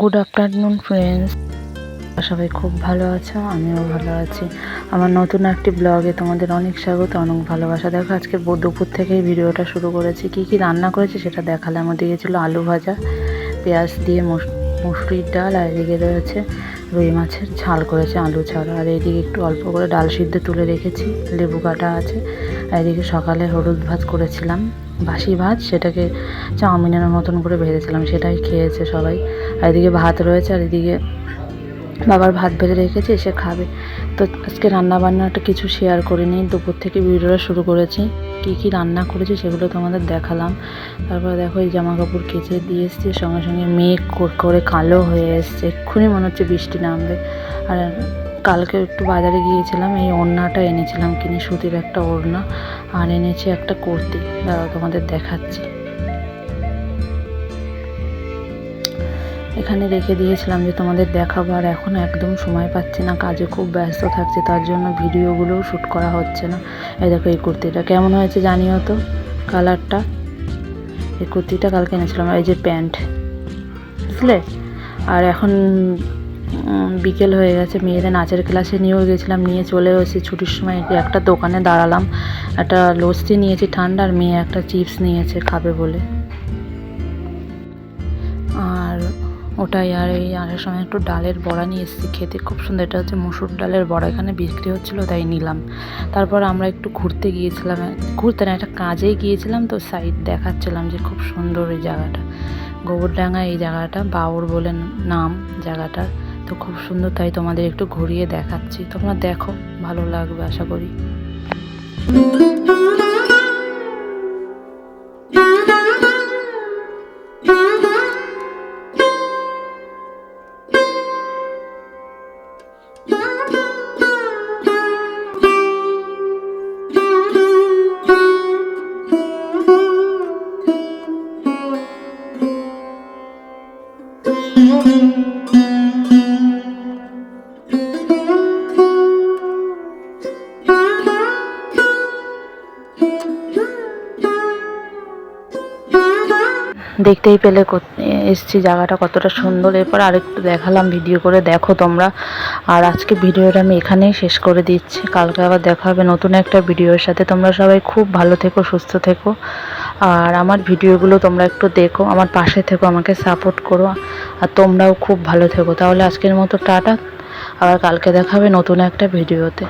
Good afternoon friends সবাই খুব ভালো আছো, আমিও ভালো আছি। আমার নতুন একটি ব্লগে তোমাদের অনেক স্বাগত, অনেক ভালোবাসা। দেখো, আজকে দুপুর থেকেই ভিডিওটা শুরু করেছি। কি কি রান্না করেছি সেটা দেখালাম। ওদিকে ছিল আলু ভাজা, পেঁয়াজ দিয়ে মুস- মুসুরির ডাল, আর এদিকে রয়েছে রুই মাছের ঝাল করেছে আলু ছাড়া। আর এইদিকে একটু অল্প করে ডাল সিদ্ধ তুলে রেখেছি, লেবু কাটা আছে। আর এদিকে সকালে হলুদ ভাত করেছিলাম। বাসি ভাত, সেটাকে চাউমিনের মতন করে ভেজেছিলাম, সেটাই খেয়েছে সবাই। আর এদিকে ভাত রয়েছে, আর এদিকে বাবার ভাত বেড়ে রেখেছে, এসে খাবে। তো আজকে রান্না বান্নাটা কিছু শেয়ার করিনি, দুপুর থেকে ভিডিওটা শুরু করেছি। কি কি রান্না করেছি সেগুলো তোমাদের দেখালাম। তারপরে দেখো, এই জামা কাপড় কেচে দিয়ে এসছে, সঙ্গে সঙ্গে মেঘ করে কালো হয়ে এসছে। এক্ষুনি মনে হচ্ছে বৃষ্টি নামবে। আর কালকে একটু বাজারে গিয়েছিলাম, এই ওড়নাটা এনেছিলাম কিনে, সুতির একটা ওড়না, আর এনেছি একটা কুর্তি। দাঁড়াও, তোমাদের দেখাচ্ছি। এখানে রেখে দিয়েছিলাম যে তোমাদের দেখাবো, আর এখন একদম সময় পাচ্ছি না, কাজে খুব ব্যস্ত থাকছে, তার জন্য ভিডিওগুলোও শ্যুট করা হচ্ছে না। এই দেখো, এই কুর্তিটা কেমন হয়েছে জানিও তো, কালারটা? এই কুর্তিটা কালকে এনেছিলাম, এই যে প্যান্ট, বুঝলে? আর এখন বিকেল হয়ে গেছে, মেয়েদের নাচের ক্লাসে নিয়েও গেছিলাম, নিয়ে চলে এসেছি ছুটির সময়। একটা দোকানে দাঁড়ালাম, একটা লস্যি নিয়েছি ঠান্ডা, আর মেয়ে একটা চিপস নিয়েছে, খাবে বলে। আর ওটাই, আর এই আসার সময় একটু ডালের বড়া নিয়ে এসেছি খেতে, খুব সুন্দর। এটা হচ্ছে মসুর ডালের বড়া, এখানে বিক্রি হচ্ছিল, তাই নিলাম। তারপর আমরা একটু ঘুরতে গিয়েছিলাম, ঘুরতে না, একটা কাজেই গিয়েছিলাম, তো সাইড দেখাচ্ছিলাম যে খুব সুন্দর এই জায়গাটা। গোবরডাঙ্গা এই জায়গাটা, বাউর বলে নাম জায়গাটার তো খুব সুন্দর তাই তোমাদের একটু ঘুরিয়ে দেখাচ্ছি। তোমরা দেখো ভালো লাগবে আশা করি। দেখতেই পেলে এসছি জায়গাটা কতটা সুন্দর। এরপর আরেকটু দেখালাম ভিডিও করে দেখো তোমরা। আর আজকে ভিডিওটা আমি এখানেই শেষ করে দিচ্ছি। কালকে আবার দেখা হবে নতুন একটা ভিডিওর সাথে। তোমরা সবাই খুব ভালো থেকো, সুস্থ থেকো। আর আমার ভিডিওগুলো তোমরা একটু দেখো, আমার পাশে থেকো, আমাকে সাপোর্ট করো। আর তোমরাও খুব ভালো থেকো। তাহলে আজকের মতো টাটা। আবার কালকে দেখা হবে নতুন একটা ভিডিওতে।